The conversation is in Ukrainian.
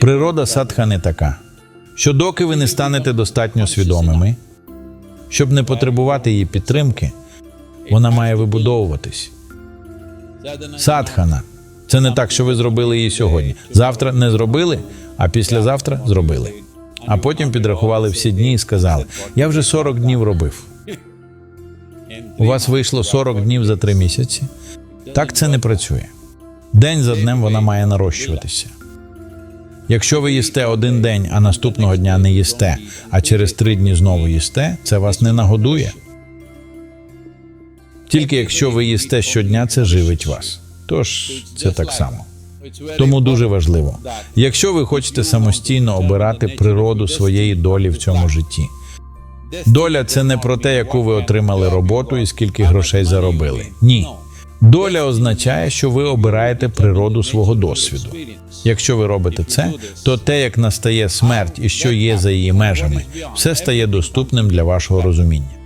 Природа садха не така, що доки ви не станете достатньо свідомими, щоб не потребувати її підтримки, вона має вибудовуватись. Садхана це не так, що ви зробили її сьогодні. Завтра не зробили, а післязавтра зробили. А потім підрахували всі дні і сказали: я вже 40 днів робив. У вас вийшло 40 днів за три місяці. Так це не працює. День за днем вона має нарощуватися. Якщо ви їсте один день, а наступного дня не їсте, а через три дні знову їсте, це вас не нагодує. Тільки якщо ви їсте щодня, це живить вас. Тож це так само. Тому дуже важливо, якщо ви хочете самостійно обирати природу своєї долі в цьому житті. Доля це не про те, яку ви отримали роботу і скільки грошей заробили. Ні. Доля означає, що ви обираєте природу свого досвіду. Якщо ви робите це, то те, як настає смерть і що є за її межами, все стає доступним для вашого розуміння.